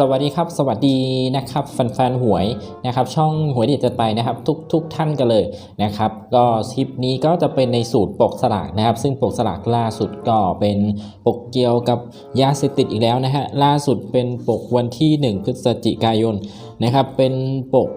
สวัสดีครับสวัสดีนะครับแฟนๆหวยนะครับช่องหวยเด็ดจะไปนะครับทุกทุกท่านกันเลยนะครับก็คลิปนี้ก็จะเป็นในสูตรปกสลากนะครับ ซึ่งปกสลากล่าสุดก็เป็นปกเกี่ยวกับยาเสพติดอีกแล้วนะฮะล่าสุดเป็นปกวันที่ 1 พฤศจิกายนนะครับเป็นปก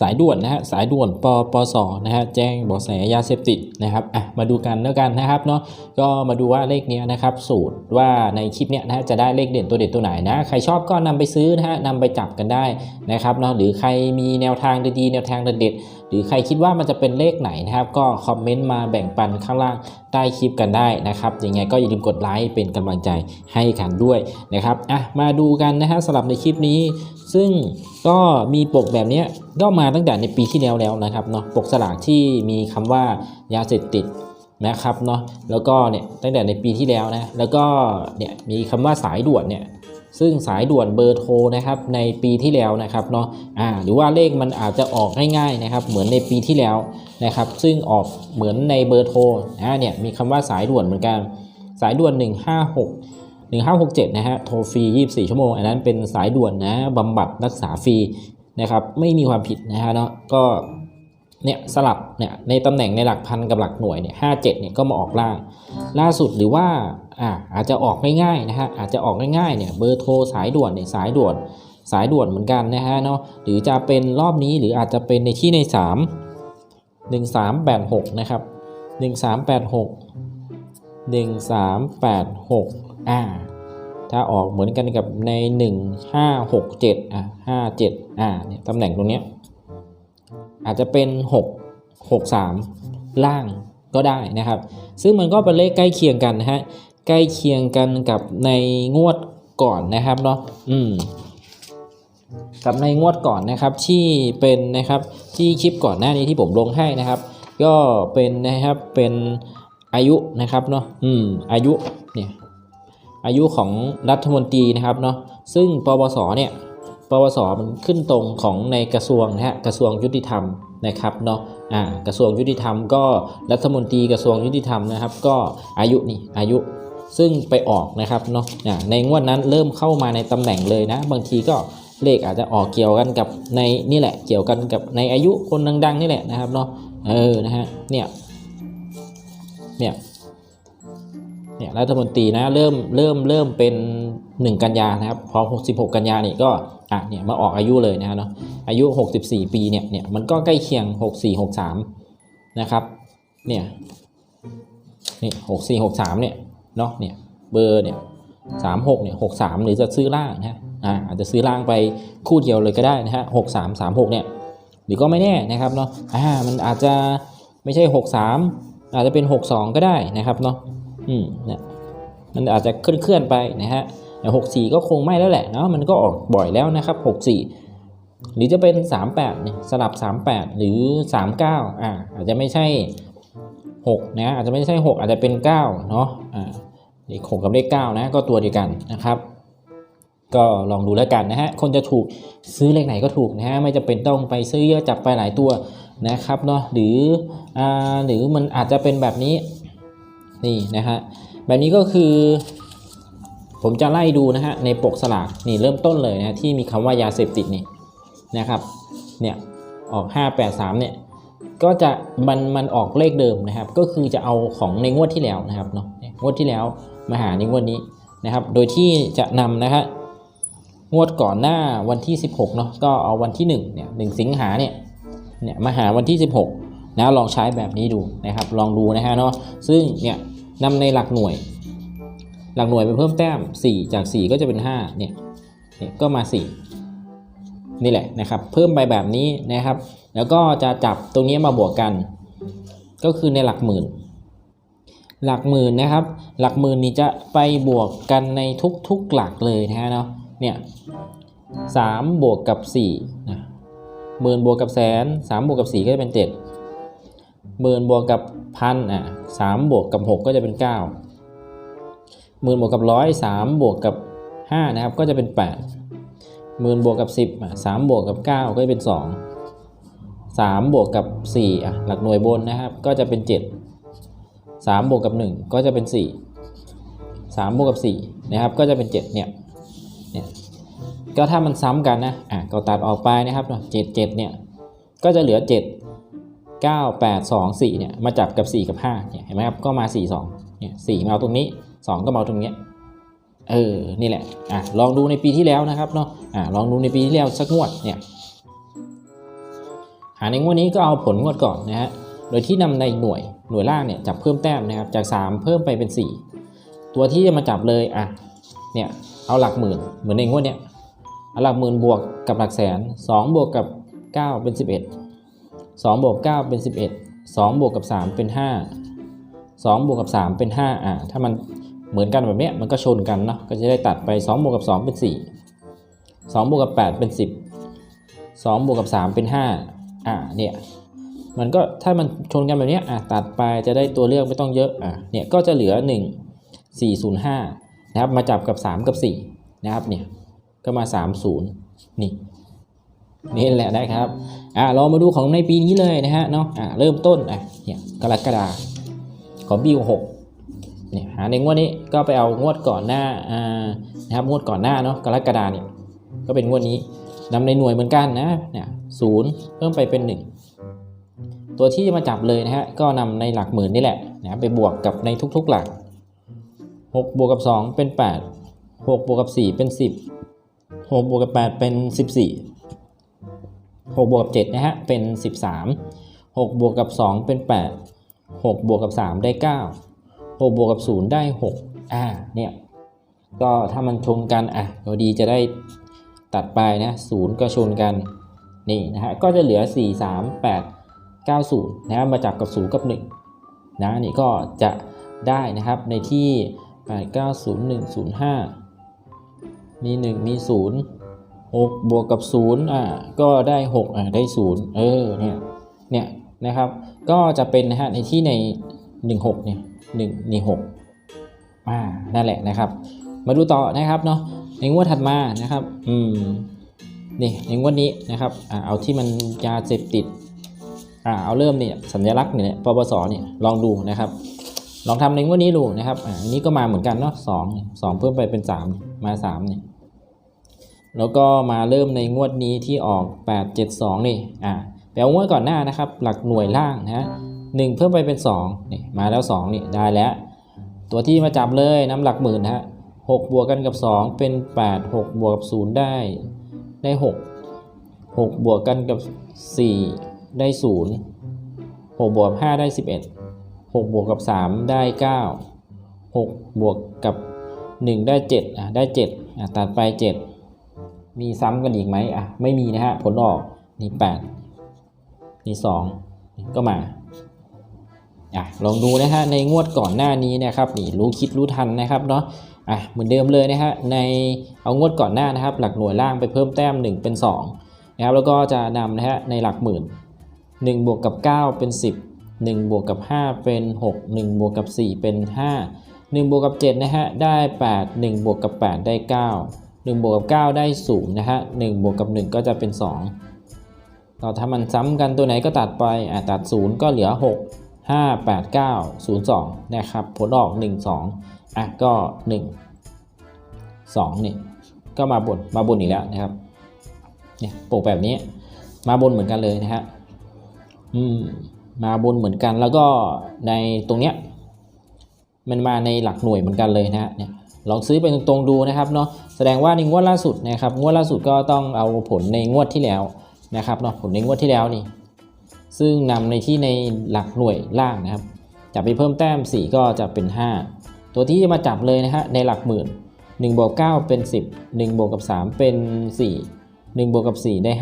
สายด่วนนะฮะสายด่วนปปสนะฮะแจ้งเบาะแสยาเสพติดนะครับอะมาดูกันแล้วกันนะครับเนาะก็มาดูว่าเลขเนี้ยนะครับสูตรว่าในคลิปเนี้ยนะฮะจะได้เลขเด่นตัวเด่นตัวไหนนะใครชอบก็นำไปซื้อนะฮะนำไปจับกันได้นะครับเนาะหรือใครมีแนวทางดีๆแนวทางเด็ดๆหรือใครคิดว่ามันจะเป็นเลขไหนนะครับ ก็คอมเมนต์มาแบ่งปันข้างล่างใต้คลิปกันได้นะครับยังไงก็อย่าลืมกดไลค์เป็นกำลังใจให้กันด้วยนะครับอะมาดูกันนะฮะสำหรับในคลิปนี้ ซึ่งก็มีปกแบบนี้ก็มาตั้งแต่ในปีที่แล้วแล้วนะครับเนาะปกสลากที่มีคำว่ายาเสพติดนะครับเนาะแล้วก็เนี่ยตั้งแต่ในปีที่แล้วนะแล้วก็เนี่ยมีคำว่าสายด่วนเนี่ยซึ่งสายด่วนเบอร์โทรนะครับในปีที่แล้วนะครับเนาะอ่าหรือว่าเลขมันอาจจะออกง่ายๆนะครับเหมือนในปีที่แล้วนะครับซึ่งออกเหมือนในเบอร์โทรอ่าเนี่ยมีคำว่าสายด่วนเหมือนกันสายด่วน 156 1567 นะฮะ โทรฟรี 24 ชั่วโมง อันนั้นเป็นสายด่วนนะบำบัดรักษาฟรีนะครับ ไม่มีความผิดนะฮะเนาะ ก็เนี่ยสลับเนี่ยในตำแหน่งในหลักพันกับหลักหน่วยเนี่ย57เนี่ยก็มาออกล่าง ล่าสุดหรือว่าอ่าอาจจะออกง่ายๆนะฮะอาจจะออกง่ายๆเนี่ยเบอร์โทรสายด่วนเนี่ยสายด่วนสายด่วนเหมือนกันนะฮะเนาะหรือจะเป็นรอบนี้หรืออาจจะเป็นในที่ใน 3 1386 นะครับ 1386 1386 อ่าถ้าออกเหมือนกันกับใน 1567อะ57อ่าเนี่ยตำแหน่งตรงเนี้ยอาจจะเป็น 6 63 ล่างก็ได้นะครับ ซึ่งมันก็เป็นเลขใกล้เคียงกันนะฮะใกล้เคียงกันกับในงวดก่อนนะครับเนาะอืมกับในงวดก่อนนะครับที่เป็นนะครับที่คลิปก่อนหน้านี้ที่ผมลงให้นะครับ ก็เป็นนะครับเป็นอายุนะครับเนาะอืมอายุเนี่ย อายุของรัฐมนตรีนะครับเนาะซึ่งปปสเนี่ยปปสมันขึ้นตรงของในกระทรวงนะฮะกระทรวงยุติธรรมนะครับเนาะอ่ากระทรวงยุติธรรมก็รัฐมนตรีกระทรวงยุติธรรมนะครับ ก็อายุนี่อายุซึ่งไปออกนะครับเนาะอ่าในงวดนั้นเริ่มเข้ามาในตำแหน่งเลยนะ บางทีก็เลขอาจจะออกเกี่ยวกันกับในนี่แหละ เกี่ยวกันกับในอายุคนดัง ๆ นี่แหละนะครับเนาะเออนะฮะเนี่ยเนี่ย เนี่ยรัฐมนตรีนะเริ่มเริ่มเริ่มเป็น 1 กันยานะครับพอ16กันยานี่ก็อะเนี่ยมาออกอายุเลยนะเนาะอายุ 64 ปีเนี่ยเนี่ยมันก็ใกล้เคียง 64 63 นะครับเนี่ยนี่64 63เนี่ยเนาะเนี่ยเบอร์เนี่ยสามหกเนี่ยหกสามหรือจะซื้อล่างนะฮะอ่าอาจจะซื้อล่างไปคู่เดียวเลยก็ได้นะฮะหกสามสามหกเนี่ยหรือก็ไม่แน่นะครับเนาะอ่ามันอาจจะไม่ใช่หกสามอาจจะเป็นหกสองก็ได้นะครับเนาะ อืมเนี่ยมันอาจจะเคลื่อนๆไปนะฮะแต่หกสี่ก็คงไม่แล้วแหละเนาะมันก็ออกบ่อยแล้วนะครับหกสี่หรือจะเป็นสามแปดเนี่ยสลับสามแปดหรือสามเก้าอ่าอาจจะไม่ใช่6นะอาจจะไม่ใช่6อาจจะเป็น9เนาะอ่าเลขหกกับเลข9นะก็ตัวเดียวกันนะครับ ก็ลองดูแล้วกันนะฮะคนจะถูกซื้อเลขไหนก็ถูกนะฮะไม่จะเป็นต้องไปซื้อเยอะจับไปหลายตัวนะครับเนาะหรืออ่าหรือมันอาจจะเป็นแบบนี้ นี่นะฮะแบบนี้ก็คือ ผมจะไล่ดูนะฮะในปกสลากนี่เริ่มต้นเลยนะที่มีคำว่ายาเสพติดนี่นะครับเนี่ยออก 583เนี่ยก็จะมันมันออกเลขเดิมนะครับ ก็คือจะเอาของในงวดที่แล้วนะครับเนาะงวดที่แล้วมาหาในงวดนี้นะครับ โดยที่จะนำนะครับงวดก่อนหน้าวันที่ 16เนาะก็เอาวันที่1เนี่ยหสิงหาเนี่ยเนี่ยมาหาวันที่ 16นะลองใช้แบบนี้ดูนะครับ ลองดูนะฮะเนาะซึ่งเนี่ย นำในหลักหน่วย หลักหน่วยไปเพิ่มแต้ม 4 จาก 4 ก็จะเป็น5เนี่ยเนี่ยก็มา 4 นี่แหละนะครับ เพิ่มไปแบบนี้นะครับ แล้วก็จะจับตรงนี้มาบวกกัน ก็คือในหลักหมื่น หลักหมื่นนะครับ หลักหมื่นนี่จะไปบวกกันในทุกๆหลักเลยนะฮะเนาะเนี่ยสามบวกกับสี่นะหมื่นบวกกับแสนสามบวกกับสี่ก็จะเป็นเจ็ด หมื่นบวกกับพันอะสามบวกกับหกก็จะเป็นเก้าหมื่นบวกกับร้อยสามบวกกับห้านะครับก็จะเป็นแปดหมื่นบวกกับสิบอะสามบวกกับเก้าก็จะเป็นสอง3บวกกับ4อะหลักหน่วยบนนะครับก็จะเป็น7 3บวกกับ1ก็จะเป็น4 3บวกกับ4นะครับก็จะเป็น7เนี่ยเนี่ยก็ถ้ามันซ้ำกันนะอะก็ตัดออกไปนะครับเนาะเจ็ดเจ็ดเนี่ยก็จะเหลือ7 9 8 2 4เนี่ยมาจับกับ 4 กับ5เนี่ยเห็นไหมครับก็มา 4 2เนี่ย4มาเอาตรงนี้ 2 ก็มาเอาตรงเนี้ยเออนี่แหละอะลองดูในปีที่แล้วนะครับเนาะอะลองดูในปีที่แล้วสักงวดเนี่ยหาในงวดนี้ก็เอาผลงวดก่อนนะฮะโดยที่นำในหน่วยหน่วยล่างเนี่ยจับเพิ่มแต้มนะครับจาก 3 เพิ่มไปเป็น 4 ตัวที่จะมาจับเลยอะเนี่ยเอาหลักหมื่นเหมือนในงวดเนี้ยเอาหลักหมื่นบวกกับหลักแสน 2 บวกกับ 9 เป็น 11 2บวก9เป็น 11 2บวกกับ 3 เป็น 5 2บวกกับ 3 เป็น 5 อะ ถ้ามันเหมือนกันแบบเนี้ยมันก็ชนกันเนาะ ก็จะได้ตัดไป 2บวกกับ 2 เป็น 4 2บวกกับ 8 เป็น 10 2บวกกับ 3 เป็น 5 อะ เนี่ย มันก็ถ้ามันชนกันแบบเนี้ยอะ ตัดไปจะได้ตัวเลือกไม่ต้องเยอะ อะ เนี่ย ก็จะเหลือ 1 4 0 5 นะครับ มาจับกับ 3 กับ 4 นะครับ เนี่ย ก็มา 3 0 นี่ นี่แหละนะครับ อะเรามาดูของในปีนี้เลยนะฮะเนาะอะเริ่มต้นอะเนี่ยกรกฎาของปีหกเนี่ยหาในงวดนี้ก็ไปเอางวดก่อนหน้าอ่านะครับงวดก่อนหน้าเนาะกรกฎาเนี่ยก็เป็นงวดนี้นำในหน่วยเหมือนกันนะเนี่ยศูนย์เพิ่มไปเป็นหนึ่งตัวที่จะมาจับเลยนะฮะก็นำในหลักหมื่นนี่แหละนะไปบวกกับในทุกๆหลักหกบวกกับสองเป็นแปดหกบวกกับสี่เป็นสิบหกบวกกับแปดเป็นสิบสี่ 6บวกกับ7นะฮะเป็น 13 6บวกกับ 2 เป็น 8 6บวกกับ 3 ได้ 9 6บวกกับ 0 ได้ 6 อ่าเนี่ยก็ถ้ามันชนกันอะก็ดีจะได้ตัดไปนะ0ก็ชนกันนี่นะฮะก็จะเหลือ 4 3 8 9 0นะฮะมาจับกับ 0 กับ 1 นะนี่ก็จะได้นะครับในที่ 8 9 0 1 0 5 มี 1 มี 0 6 บวกกับ0อ่าก็ได้6อ่าได้0เออเนี่ยเนี่ยนะครับ ก็จะเป็นนะฮะในที่ใน 16เนี่ย1นี่6อ่านั่นแหละนะครับ มาดูต่อนะครับเนาะในงวดถัดมานะครับอืมนี่ในงวดนี้นะครับอ่าเอาที่มันยาเสพติดอ่าเอาเริ่มเนี่ยสัญลักษณ์เนี่ยปปสเนี่ยลองดูนะครับ ลองทำในงวดนี้ดูนะครับอ่าอันนี้ก็มาเหมือนกันเนาะสองสองเพิ่มไปเป็น3มา3เนี่ย แล้วก็มาเริ่มในงวดนี้ที่ออก 872 นี่อ่าแปลว่างวดก่อนหน้านะครับ หลักหน่วยล่างนะฮะหนึ่งเพิ่มไปเป็น2นี่มาแล้ว2นี่ได้แล้ว ตัวที่มาจับเลยน้ำหลักหมื่นนะฮะ6บวกกันกับ 2 เป็น 8 6 บวกกับ0ได้ได้ 6 6 บวกกันกับ 4 ได้ 0 6 บวกกับ5ได้ 11 6 บวกกับ 3 ได้ 9 6 บวกกับ 1 ได้7อะได้7อะตัดไป 7 มีซ้ำกันอีกไหมอะไม่มีนะฮะผลออกนี่แปดนี่สองก็มาอะลองดูนะฮะในงวดก่อนหน้านี้นะครับนี่รู้คิดรู้ทันนะครับเนาะอะเหมือนเดิมเลยนะฮะในเอางวดก่อนหน้านะครับ หลักหน่วยล่างไปเพิ่มแต้ม 1 เป็น2นะครับแล้วก็จะนำนะฮะในหลักหมื่น1บวกกับ 9 เป็น 10 1บวกกับ 5 เป็น 6 1บวกกับ 4 เป็น 5 1บวกกับ7นะฮะได้ 8 1บวกกับ 8 ได้ 9 1บวกกับ 9 ได้0นะฮะ1บวกกับ 1 ก็จะเป็น2ต่อถ้ามันซ้ำกันตัวไหนก็ตัดไปอะตัด 0 ก็เหลือ 6 5 8 9 0 2 นะครับ ผลออก 1 2 อะ ก็ 1 2นี่ก็มาบนมาบนอีกแล้วนะครับเนี่ยปกแบบนี้มาบนเหมือนกันเลยนะฮะอืมมาบนเหมือนกันแล้วก็ในตรงเนี้ยมันมาในหลักหน่วยเหมือนกันเลยนะฮะเนี่ย ลองซื้อไปตรงๆดูนะครับเนาะแสดงว่าในงวดล่าสุดนะครับงวดล่าสุดก็ต้องเอาผลในงวดที่แล้วนะครับเนาะผลในงวดที่แล้วนี่ซึ่งนำในที่ในหลักหน่วยล่างนะครับจับไปเพิ่มแต้ม 4 ก็จะเป็น 5 ตัวที่จะมาจับเลยนะฮะในหลักหมื่น1บวก9เป็น 10 1บวกกับ3เป็น 4 1บวกกับ 4 ได้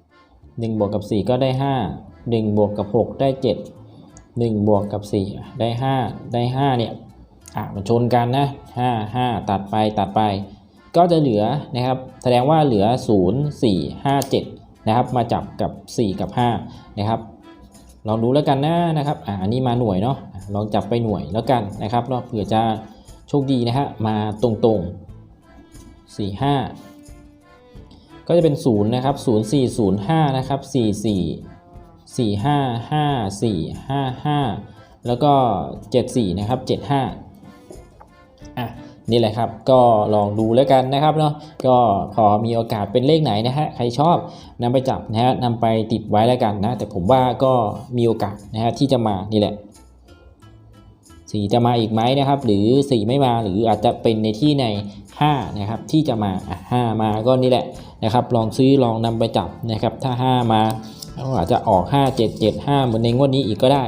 5 1บวกกับ 4 ก็ได้ 5 1บวกกับ 6 ได้ 7 1บวกกับ 4 ได้ 5 ได้5เนี่ย อะมันชนกันนะ5 5 ตัดไปตัดไป ก็จะเหลือนะครับแสดงว่าเหลือ 0 4 5 7นะครับมาจับกับ 4 กับ5นะครับลองดูแล้วกันนะนะครับอะอันนี้มาหน่วยเนาะลองจับไปหน่วยแล้วกันนะครับเนาะเผื่อจะโชคดีนะฮะมาตรงๆ 4 5 ก็จะเป็น 0 นะครับ 0 4 0 5 นะครับ 4 4 4 5 5 4 5 5 แล้วก็ 74 นะครับ 75 นี่แหละครับก็ลองดูแล้วกันนะครับเนาะก็พอมีโอกาสเป็นเลขไหนนะฮะใครชอบนำไปจับนะฮะนำไปติดไว้แล้วกันนะแต่ผมว่าก็มีโอกาสนะฮะที่จะมานี่แหละสีจะมาอีกไหมนะครับ หรือสีไม่มาหรืออาจจะเป็นในที่ใน5นะครับที่จะมา5มาก็นี่แหละนะครับ ลองซื้อลองนำไปจับนะครับ ถ้า 5 มาก็อาจจะออก 5 7 7 5เหมือนในงวดนี้อีกก็ได้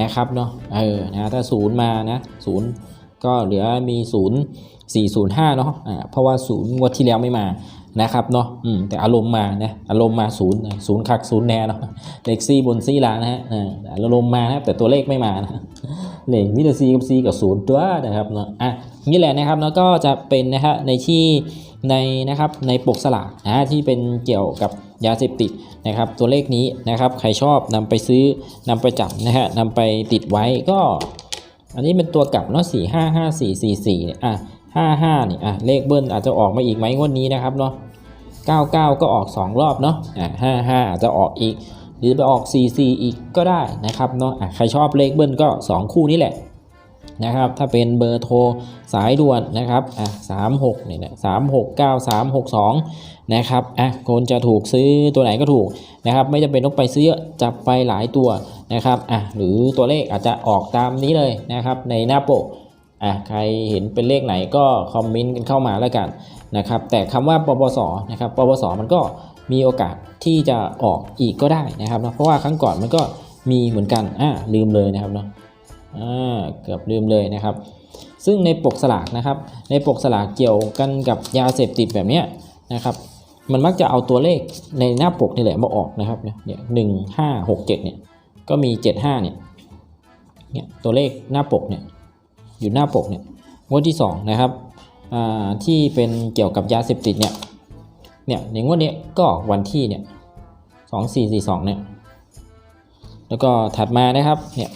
นะครับเนาะเออนะถ้า 0 มานะ0 ก็เหลือมี 0 4 0 5เนาะอ่าเพราะว่า0งวดที่แล้วไม่มานะครับเนาะอืมแต่อารมณ์มานะอารมณ์มา0 0คัก0แน่เนาะเลขซี่บนซี่ลานะฮะอ่าอารมณ์มานะครับแต่ตัวเลขไม่มานะเลขมิเตอร์ซีกับซีกับศูนย์ตัวนะครับเนาะอะนี่แหละนะครับแล้วก็จะเป็นนะฮะในที่ในนะครับในปกสลากนะที่เป็นเกี่ยวกับยาเสพติดนะครับ ตัวเลขนี้นะครับใครชอบนำไปซื้อนำไปจับนะฮะนำไปติดไว้ก็ อันนี้เป็นตัวกลับเนาะสี่ห้าห้าสี่สี่สี่เนี่ยอะห้าห้าเนี่ยอะเลขเบิ้ลอาจจะออกมาอีกไหมงวดนี้นะครับเนาะเก้าเก้าก็ออกสองรอบเนาะอะห้าห้าอาจจะออกอีก หรือไปออก4 4อีกก็ได้นะครับเนาะอะใครชอบเลขเบิ้ลก็สองคู่นี้แหละ นะครับ ถ้าเป็นเบอร์โทรสายด่วนนะครับอะ36เนี่ยนะ369362นะครับอะคนจะถูกซื้อตัวไหนก็ถูกนะครับ ไม่จำเป็นต้องไปซื้อเยอะจับไปหลายตัวนะครับอะหรือตัวเลขอาจจะออกตามนี้เลยนะครับ ในหน้าโปกอะใครเห็นเป็นเลขไหนก็คอมเมนต์กันเข้ามาแล้วกันนะครับ แต่คำว่าปปสนะครับปปสมันก็มีโอกาสที่จะออกอีกก็ได้นะครับเนาะเพราะว่าครั้งก่อนมันก็มีเหมือนกันอ่าลืมเลยนะครับเนาะ อ่าเกือบลืมเลยนะครับ ซึ่งในปกสลากนะครับ ในปกสลากเกี่ยวกันกับยาเสพติดแบบนี้นะครับ มันมักจะเอาตัวเลขในหน้าปกนี่แหละมาออกนะครับเนี่ยหนึ่งห้าหกเจ็ดเนี่ยก็มีเจ็ดห้าเนี่ยเนี่ยตัวเลขหน้าปกเนี่ยอยู่หน้าปกเนี่ยงวดที่สองนะครับอ่าที่เป็นเกี่ยวกับยาเสพติดเนี่ยเนี่ยในงวดนี้ก็วันที่เนี่ยสองสี่สี่สองเนี่ยแล้วก็ถัดมานะครับเนี่ย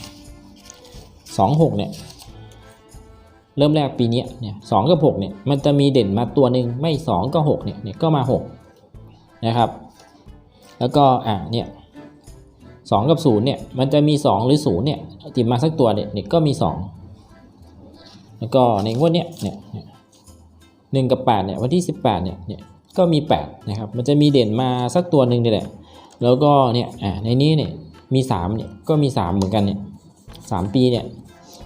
สองหกเนี่ยเริ่มแรกปีเนี้ยเนี่ยสองกับหกเนี่ยมันจะมีเด่นมาตัวหนึ่งไม่สองก็หกเนี่ยเนี่ยก็มาหกนะครับ แล้วก็อ่าเนี่ยสองกับศูนย์เนี่ยมันจะมีสองหรือศูนย์เนี่ยติดมาสักตัวเนี่ยเนี่ยก็มีสองแล้วก็ในงวดเนี้ยเนี่ยเนี่ยหนึ่งกับแปดเนี่ยวันที่สิบแปดเนี่ยเนี่ยก็มี8นะครับมันจะมีเด่นมาสักตัวหนึ่งนี่แหละแล้วก็เนี่ยอ่าในนี้เนี่ยมี3เนี่ยก็มี3เหมือนกันเนี่ยสามปีเนี่ย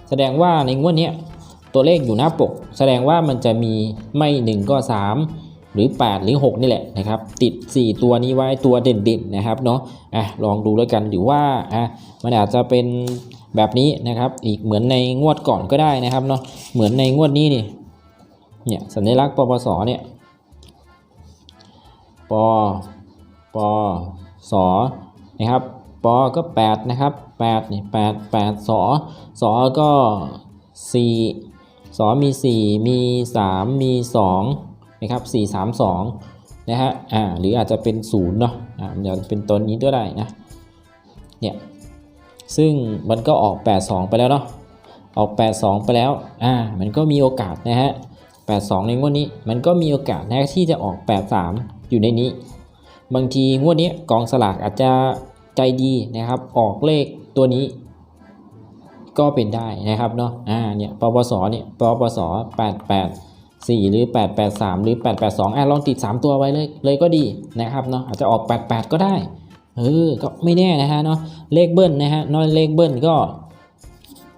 แสดงว่าในงวดนี้ตัวเลขอยู่หน้าปก แสดงว่ามันจะมีไม่ 1 ก็ 3 หรือ 8 หรือ 6 นี่แหละนะครับ ติด 4 ตัวนี้ไว้ตัวเด่นๆนะครับเนาะอะลองดูแล้วกันหรือว่าอะมันอาจจะเป็นแบบนี้นะครับ อีกเหมือนในงวดก่อนก็ได้นะครับเนาะเหมือนในงวดนี้นี่เนี่ยสัญลักษณ์ปปสเนี่ยปปสนะครับ ปอก็ 8 นะครับ 8 นี่ 8 8สอสอก็ 4สอมี 4 มี 3 มี 2 นะครับ 4 3 2 นะฮะ อ่า หรืออาจจะเป็น 0 เนาะ อ่ามันจะเป็นตัวนี้ก็ได้นะ เนี่ย ซึ่งมันก็ออก 8 2 ไปแล้วเนาะ ออก 8 2 ไปแล้ว อ่า มันก็มีโอกาสนะฮะ 8 2 ในงวดนี้ มันก็มีโอกาสนะที่จะออก 8 3 อยู่ในนี้ บางทีงวดนี้กองสลากอาจจะ ใจดีนะครับออกเลขตัวนี้ก็เป็นได้นะครับเนาะอ่าเนี่ยปปสเนี่ยปปส88 4 หรือ 883 หรือ 882อะลองติด 3 ตัวไว้เลยเลยก็ดีนะครับเนาะอาจจะออก 88 ก็ได้เออก็ไม่แน่นะฮะเนาะเลขเบิ้ลนะฮะน้อยเลขเบิ้ลก็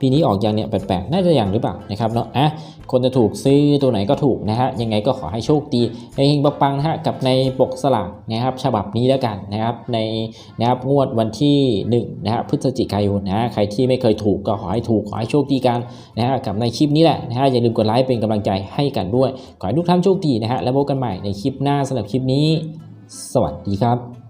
ปีนี้ออกอย่างเนี่ยแปลกๆน่าจะอย่างหรือเปล่านะครับเนาะอะคนจะถูกซื้อตัวไหนก็ถูกนะฮะยังไงก็ขอให้โชคดีเฮงปังๆนะฮะกับในปกสลากนะครับฉบับนี้แล้วกันนะครับในนะครับงวดวันที่1นะฮะพฤศจิกายนนะฮะใครที่ไม่เคยถูกก็ขอให้ถูกขอให้โชคดีกันนะฮะกับในคลิปนี้แหละนะฮะอย่าลืมกดไลค์เป็นกำลังใจให้กันด้วย ขอให้ทุกท่านโชคดีนะฮะแล้วพบกันใหม่ในคลิปหน้าสำหรับคลิปนี้ สวัสดีครับ